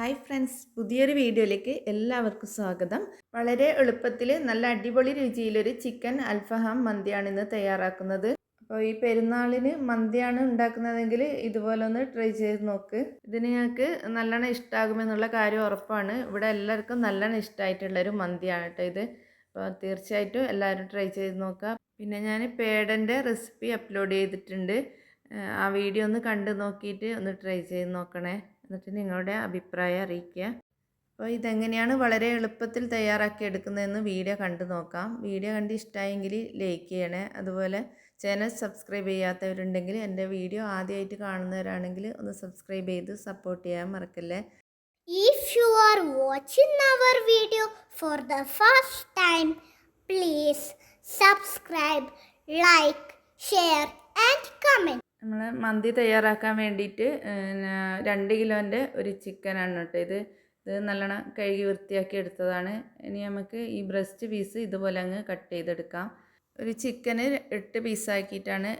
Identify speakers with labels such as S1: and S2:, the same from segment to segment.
S1: Hi friends പുതിയൊരു വീഡിയോയിലേക്ക് എല്ലാവർക്കും സ്വാഗതം. വളരെ എളുപ്പത്തിൽ നല്ല അടിപൊളി രുചിയിലൊരു ചിക്കൻ അൽഫഹാം മന്തിയാണ് ഇന്ന് തയ്യാറാക്കുന്നത്. അപ്പോൾ ഈ പെരുന്നാളിന് മന്തിയാണ് ഉണ്ടാക്കുന്നതെങ്കിൽ ഇതുപോലെ ഒന്ന് ട്രൈ ചെയ്ത് നോക്ക്. ഇത് നിങ്ങൾക്ക് നല്ലോണം ഇഷ്ടമാകുമെന്നുള്ള കാര്യം ഉറപ്പാണ്. ഇവിടെ എല്ലാവർക്കും നല്ലോണം ഇഷ്ടമായിട്ടുള്ളൊരു മന്തിയാണ് കേട്ടോ ഇത്. അപ്പോൾ തീർച്ചയായിട്ടും എല്ലാവരും ട്രൈ ചെയ്ത് നോക്കുക പിന്നെ ഞാൻ പേടന്റെ റെസിപ്പി അപ്ലോഡ് ചെയ്തിട്ടുണ്ട്. ആ വീഡിയോ ഒന്ന് കണ്ട് നോക്കിയിട്ട് ഒന്ന് ട്രൈ ചെയ്ത് നോക്കണേ. എന്നിട്ട് നിങ്ങളുടെ അഭിപ്രായം അറിയിക്കുക. അപ്പോൾ ഇതെങ്ങനെയാണ് വളരെ എളുപ്പത്തിൽ തയ്യാറാക്കി എടുക്കുന്നതെന്ന് വീഡിയോ കണ്ടു നോക്കാം. വീഡിയോ കണ്ട് ഇഷ്ടമായെങ്കിൽ ലൈക്ക് ചെയ്യണേ. അതുപോലെ ചാനൽ സബ്സ്ക്രൈബ് ചെയ്യാത്തവരുണ്ടെങ്കിൽ എന്റെ വീഡിയോ ആദ്യമായിട്ട് കാണുന്നവരാണെങ്കിൽ ഒന്ന് സബ്സ്ക്രൈബ് ചെയ്ത് സപ്പോർട്ട് ചെയ്യാൻ മറക്കല്ലേ.
S2: If you are watching our video for the first time, please subscribe, like, share, and comment.
S1: നമ്മൾ മന്തി തയ്യാറാക്കാൻ വേണ്ടിയിട്ട് രണ്ട് കിലോന്റെ ഒരു ചിക്കനാണ് കേട്ടോ ഇത്. ഇത് നല്ലോണം കഴുകി വൃത്തിയാക്കി എടുത്തതാണ്. ഇനി നമുക്ക് ഈ ബ്രസ്റ്റ് പീസ് ഇതുപോലെ അങ്ങ് കട്ട് ചെയ്തെടുക്കാം. ഒരു ചിക്കന് എട്ട് പീസാക്കിയിട്ടാണ്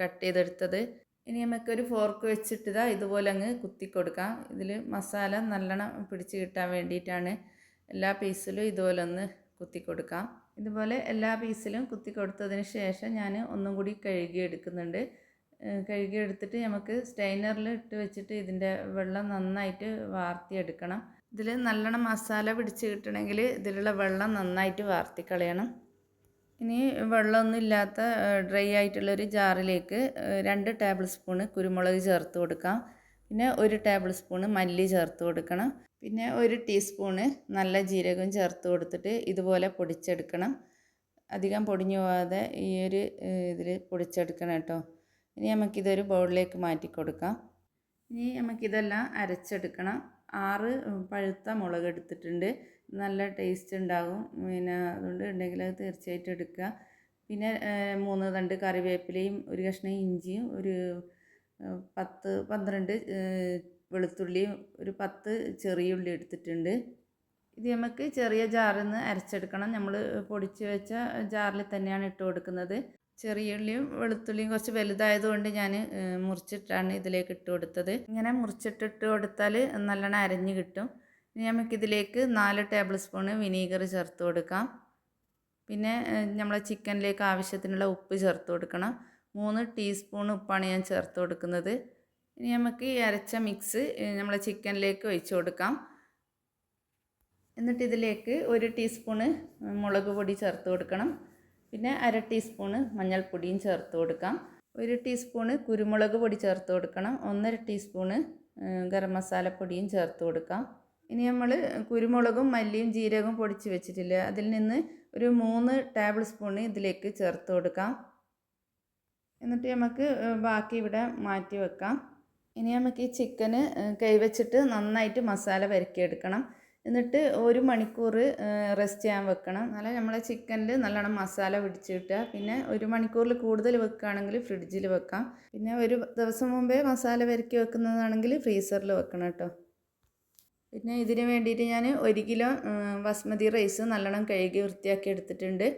S1: കട്ട് ചെയ്തെടുത്തത്. ഇനി നമുക്കൊരു ഫോർക്ക് വെച്ചിട്ട് ഇതാ ഇതുപോലെ അങ്ങ് കുത്തി കൊടുക്കാം. ഇതിൽ മസാല നല്ലോണം പിടിച്ച് കിട്ടാൻ വേണ്ടിയിട്ടാണ് എല്ലാ പീസിലും ഇതുപോലെ ഒന്ന് കുത്തി കൊടുക്കാം. ഇതുപോലെ എല്ലാ പീസിലും കുത്തി കൊടുത്തതിന് ശേഷം ഞാൻ ഒന്നും കൂടി കഴുകി എടുക്കുന്നുണ്ട്. കഴുകി എടുത്തിട്ട് നമുക്ക് സ്റ്റൈനറിൽ ഇട്ട് വെച്ചിട്ട് ഇതിന്റെ വെള്ളം നന്നായിട്ട് വാർത്തിയെടുക്കണം. ഇതിൽ നല്ലോണം മസാല പിടിച്ച് കിട്ടണമെങ്കിൽ ഇതിലുള്ള വെള്ളം നന്നായിട്ട് വാർത്തി കളയണം ഇനി വെള്ളമൊന്നും ഇല്ലാത്ത ഡ്രൈ ആയിട്ടുള്ളൊരു ജാറിലേക്ക് രണ്ട് ടേബിൾ സ്പൂണ് കുരുമുളക് ചേർത്ത് കൊടുക്കാം. പിന്നെ ഒരു ടേബിൾ സ്പൂണ് മല്ലി ചേർത്ത് കൊടുക്കണം. പിന്നെ ഒരു ടീസ്പൂണ് നല്ല ജീരകം ചേർത്ത് കൊടുത്തിട്ട് ഇതുപോലെ പൊടിച്ചെടുക്കണം. അധികം പൊടിഞ്ഞു പോകാതെ ഈ ഒരു ഇതിൽ പൊടിച്ചെടുക്കണം കേട്ടോ. ഇനി നമുക്കിതൊരു ബൗളിലേക്ക് മാറ്റി കൊടുക്കാം ഇനി നമുക്കിതെല്ലാം അരച്ചെടുക്കണം. ആറ് പഴുത്ത മുളക് എടുത്തിട്ടുണ്ട്. നല്ല ടേസ്റ്റ് ഉണ്ടാകും. പിന്നെ അതുകൊണ്ട് ഉണ്ടെങ്കിൽ അത് തീർച്ചയായിട്ടും എടുക്കുക. പിന്നെ മൂന്ന് തണ്ട് കറിവേപ്പിലയും ഒരു കഷ്ണം ഇഞ്ചിയും ഒരു പത്ത് പന്ത്രണ്ട് വെളുത്തുള്ളിയും ഒരു പത്ത് ചെറിയ ഉള്ളി എടുത്തിട്ടുണ്ട്. ഇത് നമുക്ക് ചെറിയ ജാറിൽ നിന്ന് അരച്ചെടുക്കണം. നമ്മൾ പൊടിച്ച് വെച്ച ജാറിൽ തന്നെയാണ് ഇട്ട് കൊടുക്കുന്നത്. ചെറിയ ഉള്ളിയും വെളുത്തുള്ളിയും കുറച്ച് വലുതായതുകൊണ്ട് ഞാൻ മുറിച്ചിട്ടാണ് ഇതിലേക്ക് ഇട്ട് കൊടുത്തത്. ഇങ്ങനെ മുറിച്ചിട്ടിട്ട് കൊടുത്താൽ നല്ലോണം അരഞ്ഞ് കിട്ടും. ഇനി നമുക്കിതിലേക്ക് നാല് ടേബിൾ സ്പൂണ് വിനീഗർ ചേർത്ത് കൊടുക്കാം. പിന്നെ നമ്മളെ ചിക്കനിലേക്ക് ആവശ്യത്തിനുള്ള ഉപ്പ് ചേർത്ത് കൊടുക്കണം. മൂന്ന് ടീസ്പൂൺ ഉപ്പാണ് ഞാൻ ചേർത്ത് കൊടുക്കുന്നത്. ഇനി നമുക്ക് ഈ അരച്ച മിക്സ് നമ്മളെ ചിക്കനിലേക്ക് ഒഴിച്ചു കൊടുക്കാം. എന്നിട്ട് ഇതിലേക്ക് ഒരു ടീസ്പൂണ് മുളക് പൊടി ചേർത്ത് കൊടുക്കണം. പിന്നെ അര ടീസ്പൂണ് മഞ്ഞൾപ്പൊടിയും ചേർത്ത് കൊടുക്കാം. ഒരു ടീസ്പൂണ് കുരുമുളക് പൊടി ചേർത്ത് കൊടുക്കണം. ഒന്നര ടീസ്പൂണ് ഗരം മസാലപ്പൊടിയും ചേർത്ത് കൊടുക്കാം. ഇനി നമ്മൾ കുരുമുളകും മല്ലിയും ജീരകവും പൊടിച്ച് വെച്ചിട്ടില്ല. അതിൽ നിന്ന് ഒരു മൂന്ന് ടേബിൾ സ്പൂണ് ഇതിലേക്ക് ചേർത്ത് കൊടുക്കാം. എന്നിട്ട് നമുക്ക് ബാക്കി ഇവിടെ മാറ്റി വെക്കാം. ഇനി നമുക്ക് ഈ ചിക്കന് കൈവച്ചിട്ട് നന്നായിട്ട് മസാല വരക്കിയെടുക്കണം. എന്നിട്ട് ഒരു മണിക്കൂർ റെസ്റ്റ് ചെയ്യാൻ വെക്കണം. എന്നാലേ നമ്മളെ ചിക്കനിൽ നല്ലോണം മസാല പിടിച്ച് കിട്ടുക. പിന്നെ ഒരു മണിക്കൂറിൽ കൂടുതൽ വെക്കുകയാണെങ്കിൽ ഫ്രിഡ്ജിൽ വെക്കാം. പിന്നെ ഒരു ദിവസം മുമ്പേ മസാല വരക്കി വെക്കുന്നതാണെങ്കിൽ ഫ്രീസറിൽ വെക്കണം കേട്ടോ. പിന്നെ ഇതിന് വേണ്ടിയിട്ട് ഞാൻ ഒരു കിലോ ബസ്മതി റൈസ് നല്ലോണം കഴുകി വൃത്തിയാക്കി എടുത്തിട്ടുണ്ട്.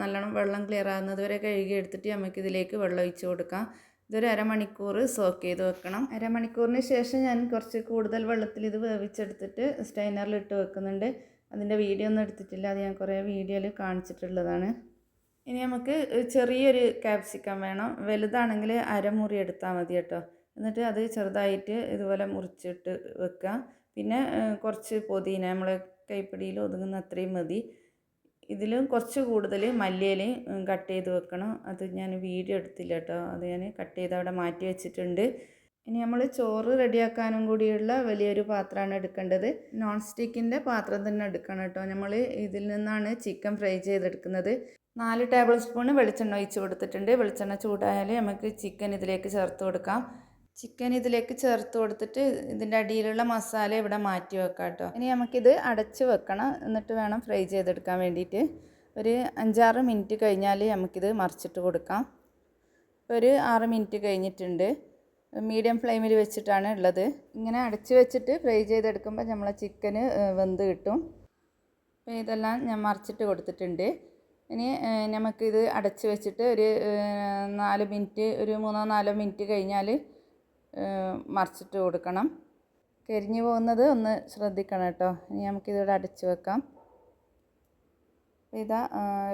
S1: നല്ലോണം വെള്ളം ക്ലിയർ ആകുന്നത് വരെ കഴുകി എടുത്തിട്ട് നമുക്കിതിലേക്ക് വെള്ളം ഒഴിച്ച് കൊടുക്കാം. ഇതൊരു അരമണിക്കൂർ സോക്ക് ചെയ്ത് വെക്കണം. അരമണിക്കൂറിന് ശേഷം ഞാൻ കുറച്ച് കൂടുതൽ വെള്ളത്തിൽ ഇത് വേവിച്ചെടുത്തിട്ട് സ്റ്റൈനറിൽ ഇട്ട് വെക്കുന്നുണ്ട്. അതിന്റെ വീഡിയോ ഒന്നും എടുത്തിട്ടില്ല. അത് ഞാൻ കുറേ വീഡിയോയിൽ കാണിച്ചിട്ടുള്ളതാണ്. ഇനി നമുക്ക് ചെറിയൊരു ക്യാപ്സിക്കം വേണം. വലുതാണെങ്കിൽ അരമുറി എടുത്താൽ മതി കേട്ടോ. എന്നിട്ട് അത് ചെറുതായിട്ട് ഇതുപോലെ മുറിച്ചിട്ട് വെക്കുക. പിന്നെ കുറച്ച് പൊതിന നമ്മൾ കൈപ്പിടിയിൽ ഒതുങ്ങുന്ന അത്രയും മതി. ഇതിലും കുറച്ച് കൂടുതൽ മല്ലിയിലയും കട്ട് ചെയ്ത് വെക്കണം. അത് ഞാൻ വീഡിയോ എടുത്തില്ല കേട്ടോ. അത് ഞാൻ കട്ട് ചെയ്ത് അവിടെ മാറ്റി വെച്ചിട്ടുണ്ട്. ഇനി നമ്മൾ ചോറ് റെഡിയാക്കാനും കൂടിയുള്ള വലിയൊരു പാത്രമാണ് എടുക്കേണ്ടത്. നോൺ സ്റ്റിക്കിന്റെ പാത്രം തന്നെ എടുക്കണം കേട്ടോ. നമ്മൾ ഇതിൽ നിന്നാണ് ചിക്കൻ ഫ്രൈ ചെയ്തെടുക്കുന്നത്. നാല് ടേബിൾ സ്പൂൺ വെളിച്ചെണ്ണ ഒഴിച്ച് കൊടുത്തിട്ടുണ്ട്. വെളിച്ചെണ്ണ ചൂടായാൽ നമുക്ക് ചിക്കൻ ഇതിലേക്ക് ചേർത്ത് കൊടുക്കാം. ചിക്കൻ ഇതിലേക്ക് ചേർത്ത് കൊടുത്തിട്ട് ഇതിന്റെ അടിയിലുള്ള മസാല ഇവിടെ മാറ്റി വെക്കാം കേട്ടോ ഇനി നമുക്കിത് അടച്ച് വെക്കണം. എന്നിട്ട് വേണം ഫ്രൈ ചെയ്തെടുക്കാൻ വേണ്ടിയിട്ട്. ഒരു അഞ്ചാറ് മിനിറ്റ് കഴിഞ്ഞാൽ നമുക്കിത് മറിച്ചിട്ട് കൊടുക്കാം. ഒരു ആറ് മിനിറ്റ് കഴിഞ്ഞിട്ടുണ്ട്. മീഡിയം ഫ്ലെയിമിൽ വെച്ചിട്ടാണ് ഉള്ളത്. ഇങ്ങനെ അടച്ച് വെച്ചിട്ട് ഫ്രൈ ചെയ്തെടുക്കുമ്പോൾ നമ്മളെ ചിക്കന് വെന്ത് കിട്ടും. അപ്പോൾ ഇതെല്ലാം ഞാൻ മറിച്ചിട്ട് കൊടുത്തിട്ടുണ്ട്. ഇനി നമുക്കിത് അടച്ച് വെച്ചിട്ട് ഒരു നാല് മിനിറ്റ് ഒരു മൂന്നോ നാലോ മിനിറ്റ് കഴിഞ്ഞാൽ മറിച്ചിട്ട് കൊടുക്കണം. കരിഞ്ഞു പോകുന്നത് ഒന്ന് ശ്രദ്ധിക്കണം കേട്ടോ. ഇനി നമുക്കിതിവിടെ അടച്ചു വെക്കാം. ഇതാ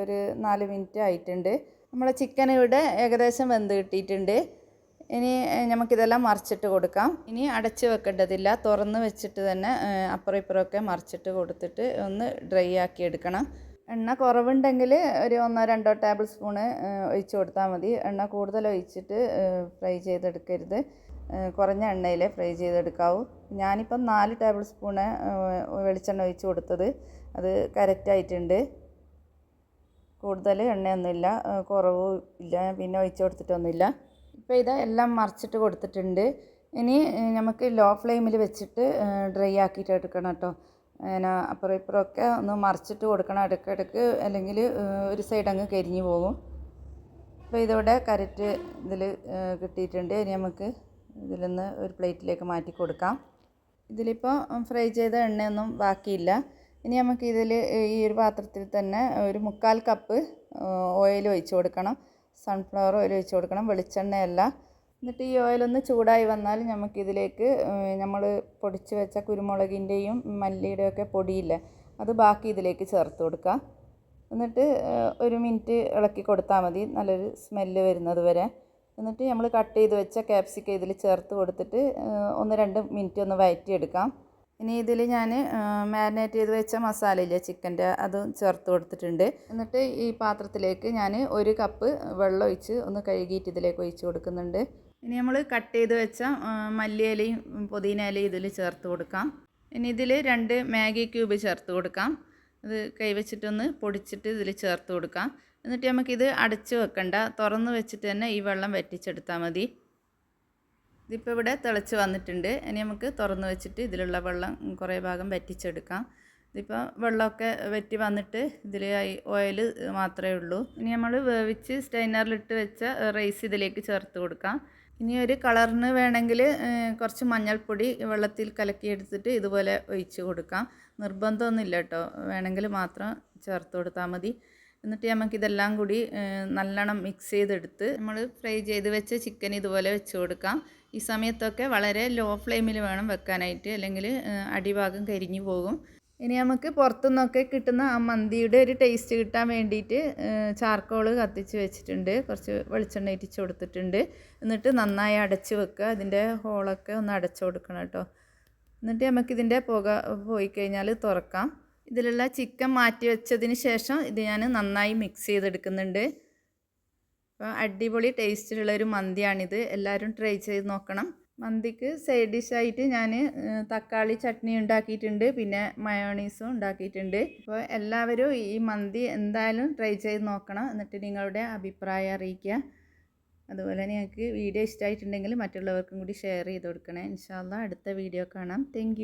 S1: ഒരു നാല് മിനിറ്റ് ആയിട്ടുണ്ട്. നമ്മുടെ ചിക്കൻ ഇവിടെ ഏകദേശം വെന്ത് കിട്ടിയിട്ടുണ്ട്. ഇനി നമുക്കിതെല്ലാം മറിച്ചിട്ട് കൊടുക്കാം. ഇനി അടച്ച് വെക്കേണ്ടതില്ല. തുറന്ന് വെച്ചിട്ട് തന്നെ അപ്പുറം ഇപ്പുറമൊക്കെ മറിച്ചിട്ട് കൊടുത്തിട്ട് ഒന്ന് ഡ്രൈ ആക്കി എടുക്കണം. എണ്ണ കുറവുണ്ടെങ്കിൽ ഒരു ഒന്നോ രണ്ടോ ടേബിൾ സ്പൂണ് ഒഴിച്ച് കൊടുത്താൽ മതി. എണ്ണ കൂടുതൽ ഒഴിച്ചിട്ട് ഫ്രൈ ചെയ്തെടുക്കരുത്. കുറഞ്ഞ എണ്ണയിൽ ഫ്രൈ ചെയ്തെടുക്കാവൂ. ഞാനിപ്പം നാല് ടേബിൾ സ്പൂണ് വെളിച്ചെണ്ണ ഒഴിച്ച് കൊടുത്തത്. അത് കറക്റ്റായിട്ടുണ്ട് കൂടുതൽ എണ്ണയൊന്നുമില്ല. കുറവും ഇല്ല. പിന്നെ ഒഴിച്ച് കൊടുത്തിട്ടൊന്നുമില്ല. ഇപ്പോൾ ഇത് എല്ലാം മറിച്ചിട്ട് കൊടുത്തിട്ടുണ്ട്. ഇനി നമുക്ക് ലോ ഫ്ലെയിമിൽ വെച്ചിട്ട് ഡ്രൈ ആക്കിയിട്ട് എടുക്കണം കേട്ടോ. പിന്നെ അപ്പുറം ഇപ്പുറമൊക്കെ ഒന്ന് മറിച്ചിട്ട് കൊടുക്കണം. ഇടയ്ക്കിടയ്ക്ക് അല്ലെങ്കിൽ ഒരു സൈഡ് അങ്ങ് കരിഞ്ഞു പോകും. അപ്പോൾ ഇതോടെ കരറ്റ് ഇതിൽ കിട്ടിയിട്ടുണ്ട്. ഇനി നമുക്ക് ഇതിൽ നിന്ന് ഒരു പ്ലേറ്റിലേക്ക് മാറ്റി കൊടുക്കാം. ഇതിലിപ്പോൾ ഫ്രൈ ചെയ്ത എണ്ണയൊന്നും ബാക്കിയില്ല. ഇനി നമുക്ക് ഇതിൽ ഈ ഒരു പാത്രത്തിൽ തന്നെ ഒരു മുക്കാൽ കപ്പ് ഓയിൽ ഒഴിച്ച് കൊടുക്കണം. സൺഫ്ലവർ ഓയിൽ ഒഴിച്ച് കൊടുക്കണം. വെളിച്ചെണ്ണയല്ല. എന്നിട്ട് ഈ ഓയിലൊന്ന് ചൂടായി വന്നാൽ നമുക്കിതിലേക്ക് നമ്മൾ പൊടിച്ച് വെച്ച കുരുമുളകിന്റെയും മല്ലിയുടെയും ഒക്കെ പൊടിയില്ലേ. അത് ബാക്കി ഇതിലേക്ക് ചേർത്ത് കൊടുക്കുക. എന്നിട്ട് ഒരു മിനിറ്റ് ഇളക്കി കൊടുത്താൽ മതി. നല്ലൊരു സ്മെല്ല് വരുന്നത് വരെ. എന്നിട്ട് നമ്മൾ കട്ട് ചെയ്ത് വെച്ച ക്യാപ്സിക്ക ഇതിൽ ചേർത്ത് കൊടുത്തിട്ട് ഒന്ന് രണ്ട് മിനിറ്റ് ഒന്ന് വഴറ്റിയെടുക്കാം ഇനി ഇതിൽ ഞാൻ മാരിനേറ്റ് ചെയ്ത് വെച്ച മസാല ഇല്ലേ ചിക്കന്റെ അത് ചേർത്ത് കൊടുത്തിട്ടുണ്ട്. എന്നിട്ട് ഈ പാത്രത്തിലേക്ക് ഞാൻ ഒരു കപ്പ് വെള്ളം ഒഴിച്ച് ഒന്ന് കഴുകിയിട്ട് ഇതിലേക്ക് ഒഴിച്ച് കൊടുക്കുന്നുണ്ട്. ഇനി നമ്മൾ കട്ട് ചെയ്ത് വെച്ച മല്ലിയിലയും പുതിന ഇലയും ഇതിൽ ചേർത്ത് കൊടുക്കാം. ഇനി ഇതിൽ രണ്ട് മാഗി ക്യൂബ് ചേർത്ത് കൊടുക്കാം. അത് കൈവച്ചിട്ടൊന്ന് പൊടിച്ചിട്ട് ഇതിൽ ചേർത്ത് കൊടുക്കാം. എന്നിട്ട് നമുക്കിത് അടച്ച് വെക്കണ്ട. തുറന്ന് വെച്ചിട്ട് തന്നെ ഈ വെള്ളം വറ്റിച്ചെടുത്താൽ മതി. ഇതിപ്പോൾ ഇവിടെ തിളച്ച് വന്നിട്ടുണ്ട്. ഇനി നമുക്ക് തുറന്ന് വെച്ചിട്ട് ഇതിലുള്ള വെള്ളം കുറേ ഭാഗം വറ്റിച്ചെടുക്കാം. ഇതിപ്പോൾ വെള്ളമൊക്കെ വറ്റി വന്നിട്ട് ഇതിൽ ഓയിൽ മാത്രമേ ഉള്ളൂ. ഇനി നമ്മൾ വേവിച്ച് സ്റ്റൈനറിലിട്ട് വെച്ച റൈസ് ഇതിലേക്ക് ചേർത്ത് കൊടുക്കാം. ഇനി ഒരു കളറിന് വേണമെങ്കിൽ കുറച്ച് മഞ്ഞൾപ്പൊടി വെള്ളത്തിൽ കലക്കിയെടുത്തിട്ട് ഇതുപോലെ ഒഴിച്ച് കൊടുക്കാം. നിർബന്ധമൊന്നുമില്ല കേട്ടോ. വേണമെങ്കിൽ മാത്രം ചേർത്ത് കൊടുത്താൽ മതി. എന്നിട്ട് നമുക്കിതെല്ലാം കൂടി ഏഹ്, നല്ലോണം മിക്സ് ചെയ്തെടുത്ത് നമ്മൾ ഫ്രൈ ചെയ്ത് വെച്ച ചിക്കൻ ഇതുപോലെ വെച്ച് കൊടുക്കാം. ഈ സമയത്തൊക്കെ വളരെ ലോ ഫ്ലെയിമിൽ വേണം വെക്കാനായിട്ട് അല്ലെങ്കിൽ അടിഭാഗം കരിഞ്ഞു പോകും. ഇനി നമുക്ക് പുറത്തുനിന്നൊക്കെ കിട്ടുന്ന ആ മന്തിയുടെ ഒരു ടേസ്റ്റ് കിട്ടാൻ വേണ്ടിയിട്ട് ചാർക്കോൾ കത്തിച്ച് വെച്ചിട്ടുണ്ട്. കുറച്ച് വെളിച്ചെണ്ണ ഇറ്റിച്ച് കൊടുത്തിട്ടുണ്ട്. എന്നിട്ട് നന്നായി അടച്ച് വെക്കുക. അതിന്റെ ഹോളൊക്കെ ഒന്ന് അടച്ചു കൊടുക്കണം കേട്ടോ. എന്നിട്ട് നമുക്കിതിന്റെ പുക പോയി കഴിഞ്ഞാൽ തുറക്കാം. ഇതിലുള്ള ചിക്കൻ മാറ്റി വെച്ചതിന് ശേഷം ഇത് ഞാൻ നന്നായി മിക്സ് ചെയ്തെടുക്കുന്നുണ്ട്. അപ്പോൾ അടിപൊളി ടേസ്റ്റിലുള്ള ഒരു മന്തിയാണിത്. എല്ലാവരും ട്രൈ ചെയ്ത് നോക്കണം. മന്തിക്ക് സൈഡ് ഡിഷായിട്ട് ഞാൻ തക്കാളി ചട്നി ഉണ്ടാക്കിയിട്ടുണ്ട്. പിന്നെ മയോണീസും ഉണ്ടാക്കിയിട്ടുണ്ട്. അപ്പോൾ എല്ലാവരും ഈ മന്തി എന്തായാലും ട്രൈ ചെയ്ത് നോക്കണം. എന്നിട്ട് നിങ്ങളുടെ അഭിപ്രായം അറിയിക്കുക. അതുപോലെ നിങ്ങൾക്ക് വീഡിയോ ഇഷ്ടമായിട്ടുണ്ടെങ്കിൽ മറ്റുള്ളവർക്കും കൂടി ഷെയർ ചെയ്ത് കൊടുക്കണേ. ഇൻഷാല്ല അടുത്ത വീഡിയോ കാണാം. താങ്ക്